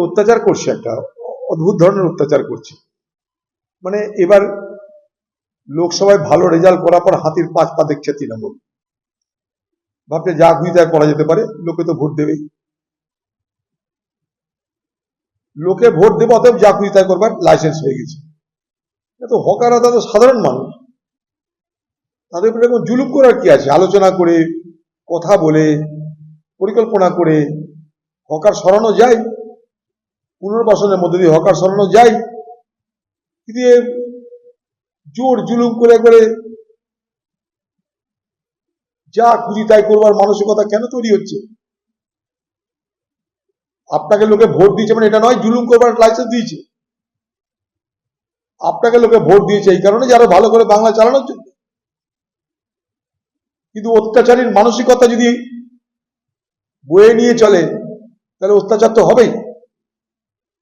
অত্যাচার করছে একটা অদ্ভুত ধরনের অত্যাচার করছে। মানে এবার লোকসভায় ভালো রেজাল্ট করার পর হাতির পাঁচ পা দেখছে তৃণমূল। ভাবছে যা খুঁজি তাই করা যেতে পারে, লোকে তো ভোট দেবেই। লোকে ভোট দেবে, অতএব যা খুঁজি তাই করবার লাইসেন্স হয়ে গেছে। তো হকাররা তাদের সাধারণ মানুষ। তাদের উপরে এরকম জুলুম করার কি আছে? আলোচনা করে, কথা বলে, পরিকল্পনা করে, হকার সরানো যায়। পুনর্বাসনের মধ্যে দিয়ে হকার সরানো যায়। কিন্তু জোর জুলুম করে করে যা খুঁজি তাই করবার মানসিকতা কেন তৈরি হচ্ছে? আপনাকে লোকে ভোট দিয়েছে মানে এটা নয়, জুলুম করবার লাইসেন্স দিয়েছে। আপনাকে লোকে ভোট দিয়েছে এই কারণে যে আরও ভালো করে বাংলা চালানোর জন্য। কিন্তু অত্যাচারীর মানসিকতা যদি বয়ে নিয়ে চলে, তাহলে অত্যাচার তো হবেই।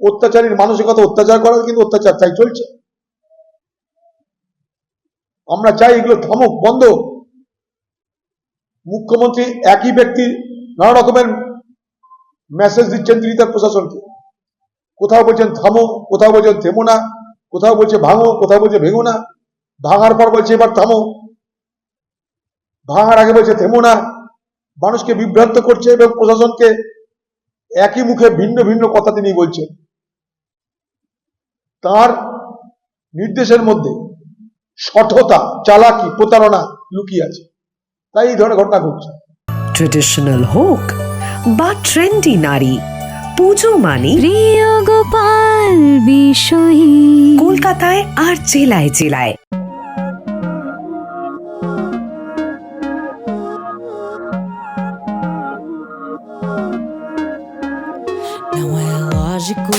অত্যাচারীর মানসিকতা অত্যাচার করা কিন্তু অত্যাচার চাই চলছে। আমরা চাই এগুলো থামুক বন্ধ। মুখ্যমন্ত্রী একই ব্যক্তি নানা রকমের মেসেজ দিচ্ছেন তিনি তার প্রশাসনকে। কোথাও বলছেন থামো, কোথাও বলছেন থেমো না, কোথাও বলছে ভাঙো, কোথাও বলছে ভেঙো না। ভাঙার পর বলছে এবার থামো। ভাঙার আগে বলছে থেমো না। মানুষকে বিভ্রান্ত করছে এবং প্রশাসনকে একই মুখে ভিন্ন ভিন্ন কথা তিনি বলছেন। তার নির্দেশের মধ্যে সঠতা চালাকি প্রতারণা লুকিয়ে আছে। তাই এই ধরনের ঘটনা ঘটছে। ট্রেডিশনাল হোক বা ট্রেন্ডি নারী পুজো মানে প্রিয় গোপাল বিষয়ী। কলকাতায় আর জেলায় জেলায়। Não é lógico